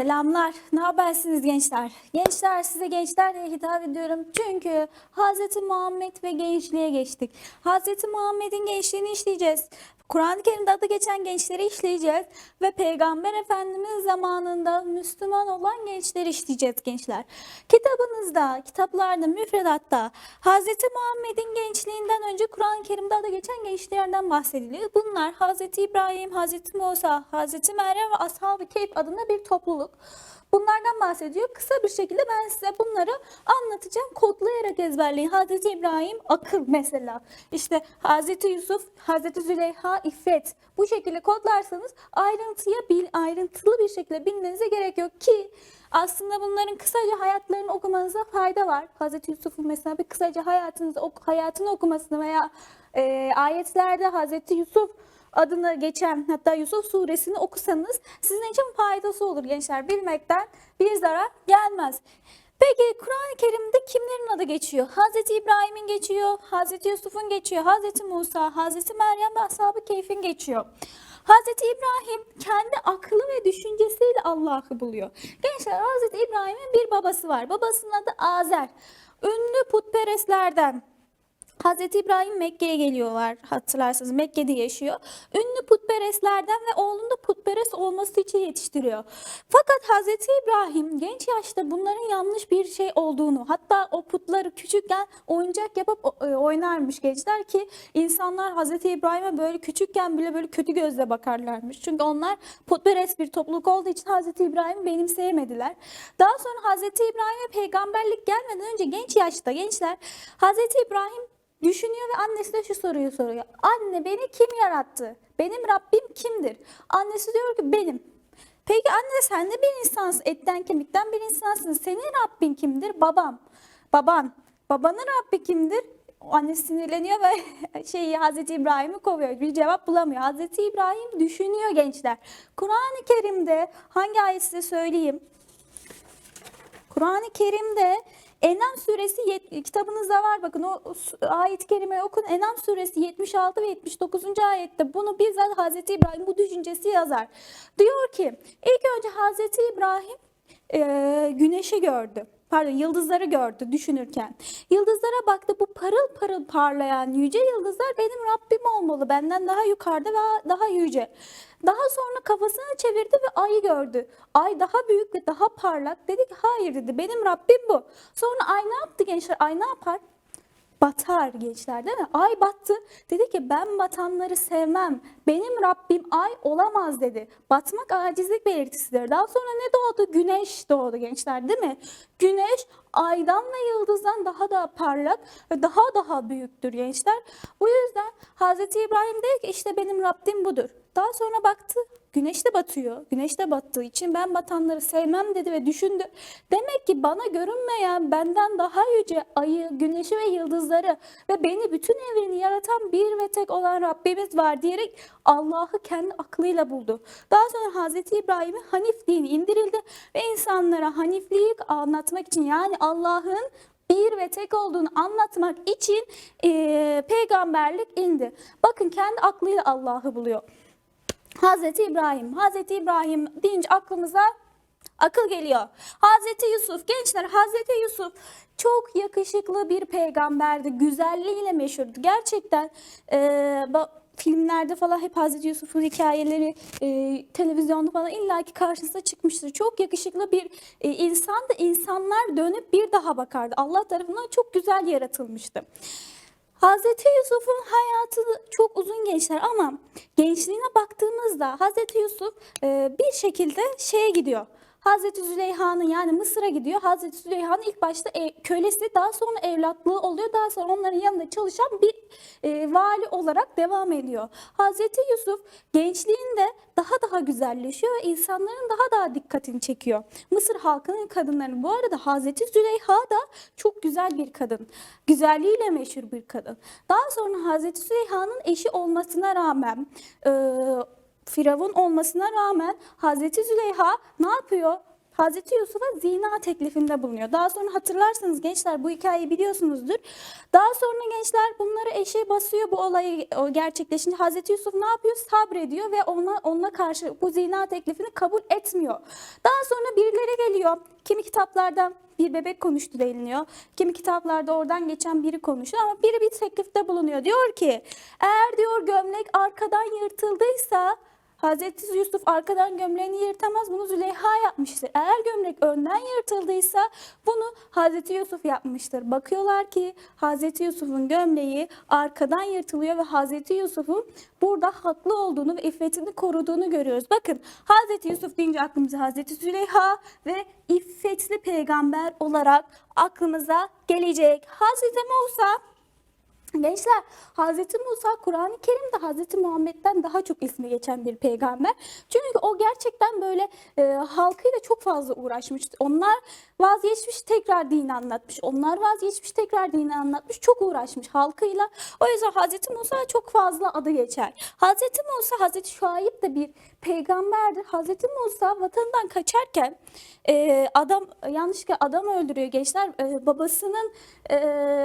Selamlar. Ne habersiniz gençler? Gençler size gençler diye hitap ediyorum. Çünkü Hz. Muhammed ve gençliğe geçtik. Hz. Muhammed'in gençliğini işleyeceğiz. Kur'an-ı Kerim'de adı geçen gençleri işleyeceğiz ve Peygamber Efendimiz zamanında Müslüman olan gençleri işleyeceğiz gençler. Kitabınızda, kitaplarda, müfredatta Hz. Muhammed'in gençliğinden önce Kur'an-ı Kerim'de adı geçen gençlerden bahsediliyor. Bunlar Hz. İbrahim, Hz. Musa, Hz. Meryem ve Ashab-ı Keyf adında bir topluluk. Bunlardan bahsediyor. Kısa bir şekilde ben size bunları anlatacağım. Kodlayarak ezberleyin. Hazreti İbrahim akıl mesela. İşte Hazreti Yusuf, Hazreti Züleyha iffet. Bu şekilde kodlarsanız ayrıntıya bil, ayrıntılı bir şekilde bilmenize gerek yok ki aslında bunların kısaca hayatlarını okumanıza fayda var. Hazreti Yusuf'un mesela bir kısaca hayatınızı, hayatını okumasını veya e, ayetlerde Hazreti Yusuf adını geçen hatta Yusuf suresini okusanız sizin için faydası olur gençler. Bilmekten bir zarar gelmez. Peki Kur'an-ı Kerim'de kimlerin adı geçiyor? Hazreti İbrahim'in geçiyor, Hazreti Yusuf'un geçiyor, Hazreti Musa, Hazreti Meryem ve Ashab-ı Keyf'in geçiyor. Hazreti İbrahim kendi aklı ve düşüncesiyle Allah'ı buluyor. Gençler Hazreti İbrahim'in bir babası var. Babasının adı Azer. Ünlü putperestlerden. Hazreti İbrahim Mekke'ye geliyorlar hatırlarsanız Mekke'de yaşıyor. Ünlü putperestlerden ve oğlunu da putperest olması için yetiştiriyor. Fakat Hazreti İbrahim genç yaşta bunların yanlış bir şey olduğunu hatta o putları küçükken oyuncak yapıp e, oynarmış gençler ki insanlar Hazreti İbrahim'e böyle küçükken bile böyle kötü gözle bakarlarmış. Çünkü onlar putperest bir topluluk olduğu için Hazreti İbrahim'i benimseyemediler. Daha sonra Hazreti İbrahim'e peygamberlik gelmeden önce genç yaşta gençler Hazreti İbrahim Düşünüyor ve annesine şu soruyu soruyor. Anne beni kim yarattı? Benim Rabbim kimdir? Annesi diyor ki benim. Peki anne sen de bir insansın. Etten kemikten bir insansın. Senin Rabbin kimdir? Babam. Baban. Babanın Rabbi kimdir? O Anne sinirleniyor ve şeyi Hazreti İbrahim'i kovuyor. Bir cevap bulamıyor. Hazreti İbrahim düşünüyor gençler. Kur'an-ı Kerim'de hangi ayet size söyleyeyim? Kur'an-ı Kerim'de Enam suresi yet- kitabınızda var bakın o ayet-i kerimeyi okun. Enam suresi 76 ve 79. ayette bunu bizzat Hazreti İbrahim bu düşüncesi yazar. Diyor ki ilk önce Hazreti İbrahim e, güneşi gördü. Pardon yıldızları gördü düşünürken. Yıldızlara baktı bu parıl parıl parlayan yüce yıldızlar benim Rabbim olmalı. Benden daha yukarıda ve daha yüce. Daha sonra kafasını çevirdi ve ayı gördü. Ay daha büyük ve daha parlak. Dedi ki hayır dedi benim Rabbim bu. Sonra ay ne yaptı gençler? Ay ne yapar? Batar gençler değil mi? Ay battı. Dedi ki ben batanları sevmem. Benim Rabbim ay olamaz dedi. Batmak acizlik belirtisidir. Daha sonra ne doğdu? Güneş doğdu gençler değil mi? Güneş aydan ve yıldızdan daha da parlak ve daha daha büyüktür gençler. Bu yüzden Hazreti İbrahim dedi ki işte benim Rabbim budur. Daha sonra baktı güneş de batıyor. Güneş de battığı için ben batanları sevmem dedi ve düşündü. Demek ki bana görünmeyen benden daha yüce ayı, güneşi ve yıldızları ve beni bütün evreni yaratan bir ve tek olan Rabbimiz var diyerek Allah'ı kendi aklıyla buldu. Daha sonra Hazreti İbrahim'e Hanif dini indirildi ve insanlara Hanifliği anlatmak için yani Allah'ın bir ve tek olduğunu anlatmak için eee, peygamberlik indi. Bakın kendi aklıyla Allah'ı buluyor. Hazreti İbrahim, Hazreti İbrahim deyince aklımıza akıl geliyor. Hazreti Yusuf, gençler Hazreti Yusuf çok yakışıklı bir peygamberdi. Güzelliğiyle meşhurdu. Gerçekten e, filmlerde falan hep Hazreti Yusuf'un hikayeleri e, televizyonda falan illaki karşısına çıkmıştır. Çok yakışıklı bir e, insandı. İnsanlar dönüp bir daha bakardı. Allah tarafından çok güzel yaratılmıştı. Hazreti Yusuf'un hayatı çok uzun gençler ama gençliğine baktığımızda Hazreti Yusuf e, bir şekilde şeye gidiyor. Hazreti Züleyha'nın yani Mısır'a gidiyor. Hazreti Züleyha'nın ilk başta e, kölesi daha sonra evlatlığı oluyor. Daha sonra onların yanında çalışan bir e, vali olarak devam ediyor. Hazreti Yusuf gençliğinde daha daha güzelleşiyor ve insanların daha daha dikkatini çekiyor. Mısır halkının kadınlarının bu arada Hazreti Züleyha da çok güzel bir kadın. Güzelliğiyle meşhur bir kadın. Daha sonra Hazreti Züleyha'nın eşi olmasına rağmen e, Firavun olmasına rağmen Hazreti Züleyha ne yapıyor? Hazreti Yusuf'a zina teklifinde bulunuyor. Daha sonra hatırlarsanız gençler bu hikayeyi biliyorsunuzdur. Daha sonra gençler bunları eşeğe basıyor bu olayı gerçekleşince. Hazreti Yusuf ne yapıyor? Sabrediyor ve ona onunla karşı bu zina teklifini kabul etmiyor. Daha sonra birileri geliyor. Kimi kitaplarda bir bebek konuştu deniliyor. Kimi kitaplarda oradan geçen biri konuşuyor ama biri bir teklifte bulunuyor. Diyor ki eğer diyor gömlek arkadan yırtıldıysa Hazreti Yusuf arkadan gömleğini yırtamaz. Bunu Züleyha yapmıştır. Eğer gömlek önden yırtıldıysa bunu Hazreti Yusuf yapmıştır. Bakıyorlar ki Hazreti Yusuf'un gömleği arkadan yırtılıyor ve Hazreti Yusuf'un burada haklı olduğunu ve iffetini koruduğunu görüyoruz. Bakın Hazreti Yusuf deyince aklımıza Hazreti Züleyha ve iffetli peygamber olarak aklımıza gelecek. Hazreti Musa Gençler Hazreti Musa Kur'an-ı Kerim'de Hazreti Muhammed'den daha çok ismi geçen bir peygamber. Çünkü o gerçekten böyle e, halkıyla çok fazla uğraşmış. Onlar vazgeçmiş tekrar dini anlatmış. Onlar vazgeçmiş tekrar dini anlatmış. Çok uğraşmış halkıyla. O yüzden Hazreti Musa çok fazla adı geçer. Hazreti Musa, Hazreti Şuayb de bir peygamberdir. Hazreti Musa vatanından kaçarken e, adam yanlışlıkla adam öldürüyor gençler. E, babasının e,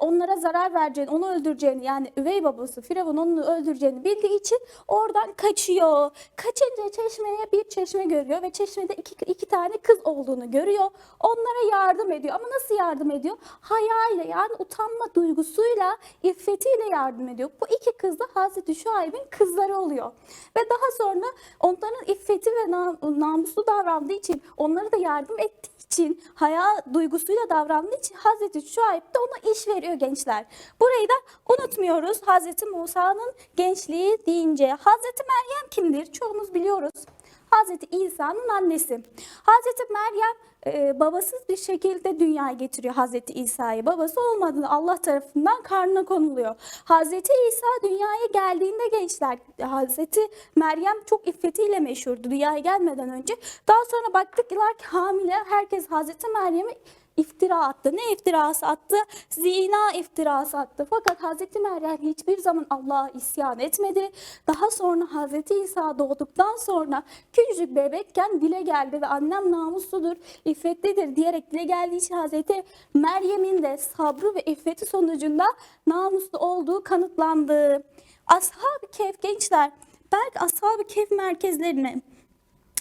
onlara zarar vereceğini, onu öldüreceğini yani üvey babası Firavun onu öldüreceğini bildiği için oradan kaçıyor. Kaçınca çeşmeye bir çeşme görüyor ve çeşmede iki, iki tane kız olduğunu görüyor. Onlara yardım ediyor ama nasıl yardım ediyor? Hayayla yani utanma duygusuyla, iffetiyle yardım ediyor. Bu iki kız da Hazreti Şuayb'in kızları oluyor. Ve daha sonra onların iffeti ve nam- namuslu davrandığı için onlara da yardım ettiği için haya duygusuyla davrandığı için Hazreti Şuayb de ona iş veriyor gençler. Burayı da unutmuyoruz. Hazreti Musa'nın gençliği deyince Hazreti Meryem kimdir? Çoğumuz biliyoruz. Hazreti İsa'nın annesi. Hazreti Meryem e, babasız bir şekilde dünyaya getiriyor Hazreti İsa'yı. Babası olmadığını Allah tarafından karnına konuluyor. Hazreti İsa dünyaya geldiğinde gençler Hazreti Meryem çok iffetiyle meşhurdu dünyaya gelmeden önce. Daha sonra baktılar ki hamile herkes Hazreti Meryem'i iftira attı. Ne iftirası attı? Zina iftirası attı. Fakat Hazreti Meryem hiçbir zaman Allah'a isyan etmedi. Daha sonra Hazreti İsa doğduktan sonra küçücük bebekken dile geldi ve annem namusludur, iffetlidir diyerek dile geldiği için Hazreti Meryem'in de sabrı ve iffeti sonucunda namuslu olduğu kanıtlandı. Ashab-ı Kehf gençler, belki Ashab-ı Kehf merkezlerine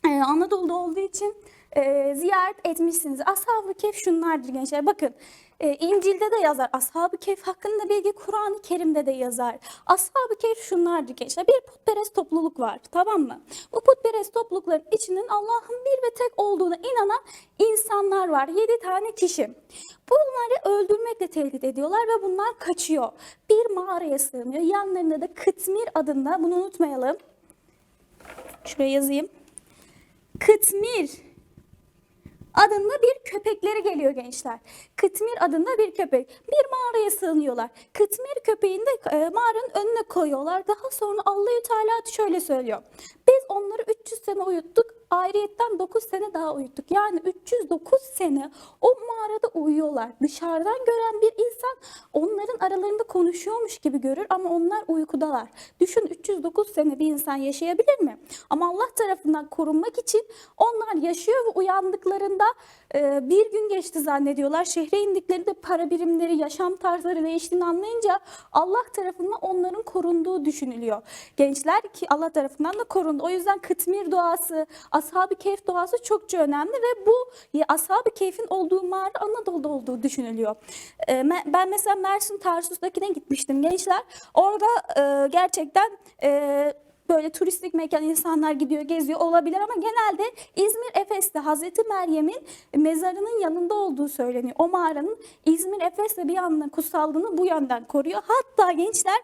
ee, Anadolu'da olduğu için e, ziyaret etmişsiniz. Ashab-ı Kehf şunlardır gençler. Bakın e, İncil'de de yazar. Ashab-ı Kehf hakkında bilgi Kur'an-ı Kerim'de de yazar. Ashab-ı Kehf şunlardır gençler. Bir putperest topluluk var. Tamam mı? Bu putperest toplulukların içinin Allah'ın bir ve tek olduğuna inanan insanlar var. Yedi tane kişi. Bunları öldürmekle tehdit ediyorlar ve bunlar kaçıyor. Bir mağaraya sığınıyor. Yanlarında da Kıtmir adında bunu unutmayalım. Şuraya yazayım. Kıtmir adında bir köpekleri geliyor gençler. Kıtmir adında bir köpek. Bir mağaraya sığınıyorlar. Kıtmir köpeğini de e, mağaranın önüne koyuyorlar. Daha sonra Allahü Teala şöyle söylüyor. Biz onları 300 sene uyuttuk. Ayrıyetten 9 sene daha uyuttuk. Yani 309 sene o mağarada uyuyorlar. Dışarıdan gören bir insan onların aralarında konuşuyormuş gibi görür ama onlar uykudalar. Düşün 309 sene bir insan yaşayabilir mi? Ama Allah tarafından korunmak için onlar yaşıyor ve uyandıklarında e, bir gün geçti zannediyorlar. Şehre indiklerinde para birimleri, yaşam tarzları değiştiğini anlayınca Allah tarafından onların korunduğu düşünülüyor. Gençler ki Allah tarafından da korundu. O yüzden kıtmir duası, ashab-ı kehf duası çokça önemli ve bu ashab-ı kehfin olduğu mağara Anadolu'da olduğu düşünülüyor. E, me- ben mesela Mersin Tarsus'takine gitmiştim gençler. Orada e, gerçekten e, böyle turistik mekan insanlar gidiyor geziyor olabilir ama genelde İzmir Efes'te Hazreti Meryem'in mezarının yanında olduğu söyleniyor. O mağaranın İzmir Efes'le bir yandan kutsallığını bu yönden koruyor. Hatta gençler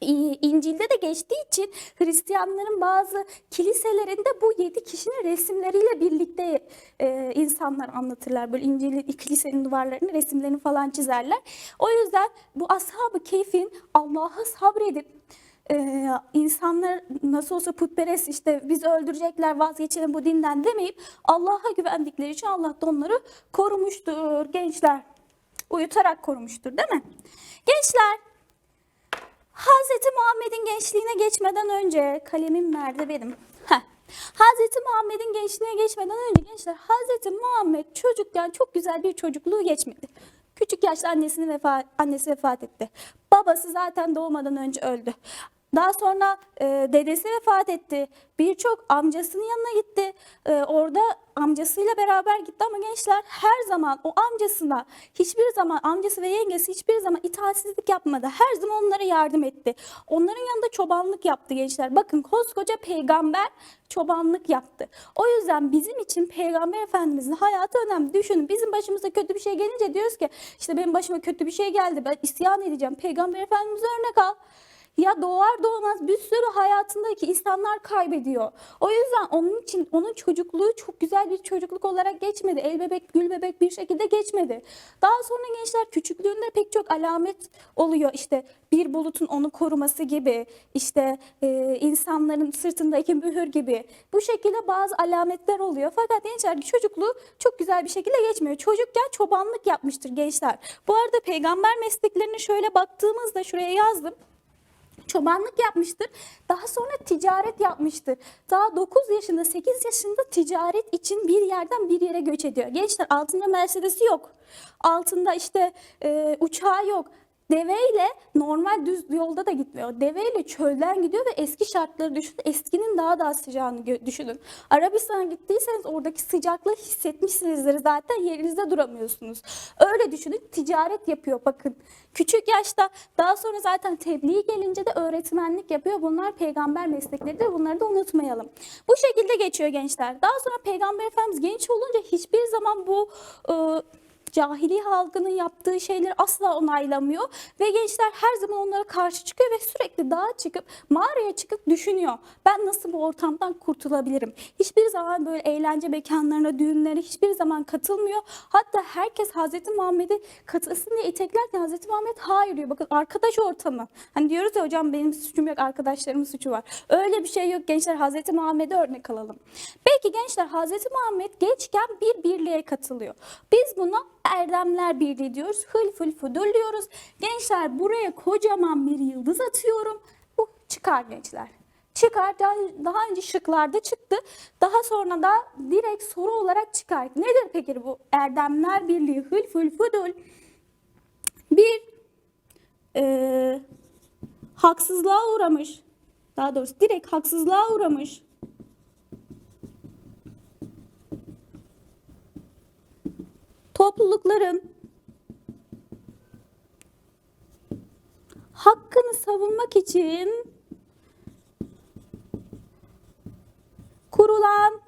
İncil'de de geçtiği için Hristiyanların bazı kiliselerinde bu yedi kişinin resimleriyle birlikte e, insanlar anlatırlar. Böyle İncil'in kilisenin duvarlarını resimlerini falan çizerler. O yüzden bu ashab-ı keyfin Allah'a sabredip e, insanlar nasıl olsa putperest işte bizi öldürecekler vazgeçelim bu dinden demeyip Allah'a güvendikleri için Allah da onları korumuştur gençler. Uyutarak korumuştur değil mi? Gençler Hazreti Muhammed'in gençliğine geçmeden önce kalemim nerede benim? Hazreti Muhammed'in gençliğine geçmeden önce gençler Hazreti Muhammed çocukken çok güzel bir çocukluğu geçmedi. Küçük yaşta annesini vefat, annesi vefat etti. Babası zaten doğmadan önce öldü. Daha sonra e, dedesi vefat etti. Birçok amcasının yanına gitti. E, orada amcasıyla beraber gitti ama gençler her zaman o amcasına hiçbir zaman amcası ve yengesi hiçbir zaman itaatsizlik yapmadı. Her zaman onlara yardım etti. Onların yanında çobanlık yaptı gençler. Bakın koskoca peygamber çobanlık yaptı. O yüzden bizim için peygamber efendimizin hayatı önemli. Düşünün bizim başımıza kötü bir şey gelince diyoruz ki işte benim başıma kötü bir şey geldi ben isyan edeceğim. Peygamber efendimize örnek al. Ya doğar doğmaz bir sürü hayatındaki insanlar kaybediyor. O yüzden onun için onun çocukluğu çok güzel bir çocukluk olarak geçmedi. El bebek, gül bebek bir şekilde geçmedi. Daha sonra gençler küçüklüğünde pek çok alamet oluyor. İşte bir bulutun onu koruması gibi, işte e, insanların sırtındaki mühür gibi. Bu şekilde bazı alametler oluyor. Fakat gençler çocukluğu çok güzel bir şekilde geçmiyor. Çocukken çobanlık yapmıştır gençler. Bu arada peygamber mesleklerine şöyle baktığımızda şuraya yazdım çobanlık yapmıştır. Daha sonra ticaret yapmıştır. Daha 9 yaşında 8 yaşında ticaret için bir yerden bir yere göç ediyor. Gençler altında Mercedes'i yok. Altında işte e, uçağı yok. Deveyle normal düz yolda da gitmiyor. Deveyle çölden gidiyor ve eski şartları düşünün. Eskinin daha da az sıcağını düşünün. Arabistan'a gittiyseniz oradaki sıcaklığı hissetmişsinizdir zaten yerinizde duramıyorsunuz. Öyle düşünün ticaret yapıyor bakın. Küçük yaşta daha sonra zaten tebliğ gelince de öğretmenlik yapıyor. Bunlar peygamber meslekleridir. Bunları da unutmayalım. Bu şekilde geçiyor gençler. Daha sonra peygamber efendimiz genç olunca hiçbir zaman bu ıı, cahili halkının yaptığı şeyleri asla onaylamıyor ve gençler her zaman onlara karşı çıkıyor ve sürekli dağa çıkıp mağaraya çıkıp düşünüyor. Ben nasıl bu ortamdan kurtulabilirim? Hiçbir zaman böyle eğlence mekanlarına, düğünlere hiçbir zaman katılmıyor. Hatta herkes Hazreti Muhammed'e katılsın diye iteklerken Hazreti Muhammed hayır diyor. Bakın arkadaş ortamı. Hani diyoruz ya hocam benim suçum yok, arkadaşlarımın suçu var. Öyle bir şey yok gençler. Hazreti Muhammed'e örnek alalım. Peki gençler Hazreti Muhammed gençken bir birliğe katılıyor. Biz buna Erdemler Birliği diyoruz. Hılful Fudul diyoruz. Gençler buraya kocaman bir yıldız atıyorum. Bu çıkar gençler. Çıkar. Daha, daha önce şıklarda çıktı. Daha sonra da direkt soru olarak çıkar. Nedir peki bu Erdemler Birliği Hılful Fudul? Bir eee, haksızlığa uğramış. Daha doğrusu direkt haksızlığa uğramış. Toplulukların hakkını savunmak için kurulan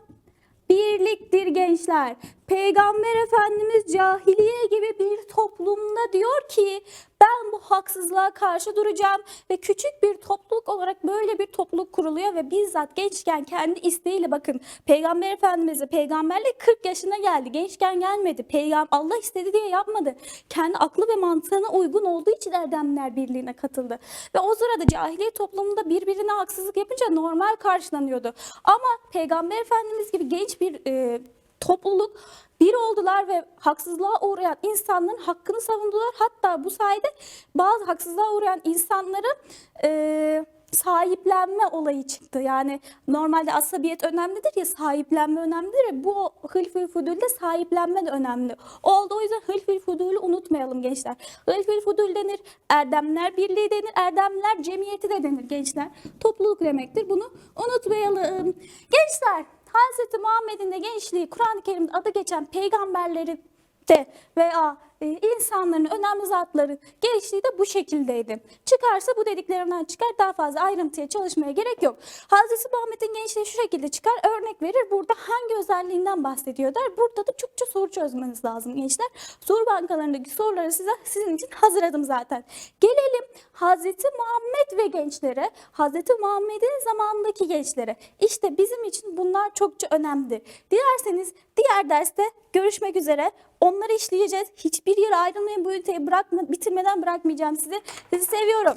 birliktir gençler. Peygamber Efendimiz cahiliye gibi bir toplumda diyor ki ben bu haksızlığa karşı duracağım ve küçük bir topluluk olarak böyle bir topluluk kuruluyor ve bizzat gençken kendi isteğiyle bakın Peygamber Efendimiz'e peygamberlik 40 yaşına geldi. Gençken gelmedi. Peygam Allah istedi diye yapmadı. Kendi aklı ve mantığına uygun olduğu için Erdemler Birliği'ne katıldı. Ve o sırada cahiliye toplumunda birbirine haksızlık yapınca normal karşılanıyordu. Ama Peygamber Efendimiz gibi genç bir e, topluluk bir oldular ve haksızlığa uğrayan insanların hakkını savundular. Hatta bu sayede bazı haksızlığa uğrayan insanların e, sahiplenme olayı çıktı. Yani normalde asabiyet önemlidir ya sahiplenme önemlidir ya bu hılfül fudulde sahiplenme de önemli. Oldu o yüzden hılfül fudulü unutmayalım gençler. Hılfül fudul denir, erdemler birliği denir, erdemler cemiyeti de denir gençler. Topluluk demektir bunu unutmayalım. Gençler Hazreti Muhammed'in de gençliği Kur'an-ı Kerim'de adı geçen peygamberleri de veya insanların önemli zatları gençliği de bu şekildeydi. Çıkarsa bu dediklerimden çıkar daha fazla ayrıntıya çalışmaya gerek yok. Hazreti Muhammed'in gençliği şu şekilde çıkar örnek verir burada hangi özelliğinden bahsediyor der. Burada da çokça soru çözmeniz lazım gençler. Soru bankalarındaki soruları size sizin için hazırladım zaten. Gelelim Hazreti Muhammed ve gençlere, Hazreti Muhammed'in zamanındaki gençlere. İşte bizim için bunlar çokça önemli. Dilerseniz diğer derste görüşmek üzere. Onları işleyeceğiz. Hiçbir yere ayrılmayın. Bu üniteyi bırakma, bitirmeden bırakmayacağım sizi. Sizi seviyorum.